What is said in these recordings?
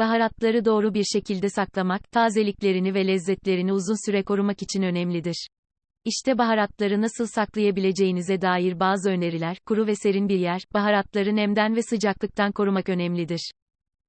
Baharatları doğru bir şekilde saklamak, tazeliklerini ve lezzetlerini uzun süre korumak için önemlidir. İşte baharatları nasıl saklayabileceğinize dair bazı öneriler, kuru ve serin bir yer, baharatları nemden ve sıcaklıktan korumak önemlidir.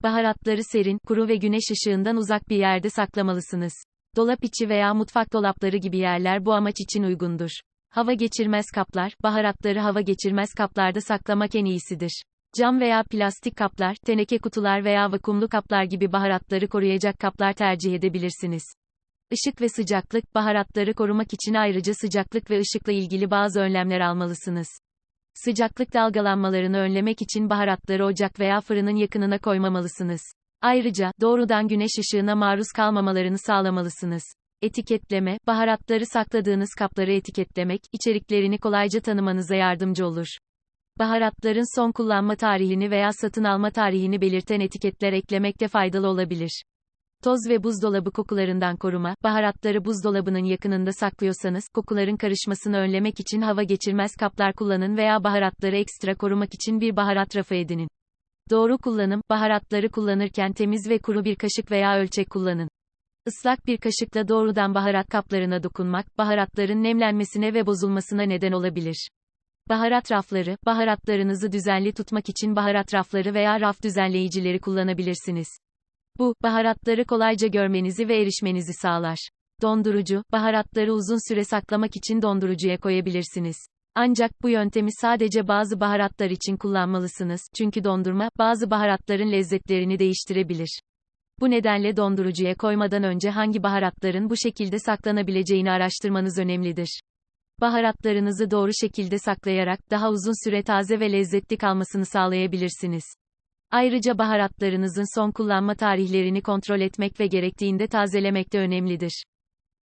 Baharatları serin, kuru ve güneş ışığından uzak bir yerde saklamalısınız. Dolap içi veya mutfak dolapları gibi yerler bu amaç için uygundur. Hava geçirmez kaplar, baharatları hava geçirmez kaplarda saklamak en iyisidir. Cam veya plastik kaplar, teneke kutular veya vakumlu kaplar gibi baharatları koruyacak kaplar tercih edebilirsiniz. Işık ve sıcaklık, baharatları korumak için ayrıca sıcaklık ve ışıkla ilgili bazı önlemler almalısınız. Sıcaklık dalgalanmalarını önlemek için baharatları ocak veya fırının yakınına koymamalısınız. Ayrıca, doğrudan güneş ışığına maruz kalmamalarını sağlamalısınız. Etiketleme, baharatları sakladığınız kapları etiketlemek, içeriklerini kolayca tanımanıza yardımcı olur. Baharatların son kullanma tarihini veya satın alma tarihini belirten etiketler eklemek de faydalı olabilir. Toz ve buzdolabı kokularından koruma, baharatları buzdolabının yakınında saklıyorsanız, kokuların karışmasını önlemek için hava geçirmez kaplar kullanın veya baharatları ekstra korumak için bir baharat rafı edinin. Doğru kullanım, baharatları kullanırken temiz ve kuru bir kaşık veya ölçek kullanın. Islak bir kaşıkla doğrudan baharat kaplarına dokunmak, baharatların nemlenmesine ve bozulmasına neden olabilir. Baharat rafları, baharatlarınızı düzenli tutmak için baharat rafları veya raf düzenleyicileri kullanabilirsiniz. Bu, baharatları kolayca görmenizi ve erişmenizi sağlar. Dondurucu, baharatları uzun süre saklamak için dondurucuya koyabilirsiniz. Ancak bu yöntemi sadece bazı baharatlar için kullanmalısınız, çünkü dondurma, bazı baharatların lezzetlerini değiştirebilir. Bu nedenle dondurucuya koymadan önce hangi baharatların bu şekilde saklanabileceğini araştırmanız önemlidir. Baharatlarınızı doğru şekilde saklayarak daha uzun süre taze ve lezzetli kalmasını sağlayabilirsiniz. Ayrıca baharatlarınızın son kullanma tarihlerini kontrol etmek ve gerektiğinde tazelemek de önemlidir.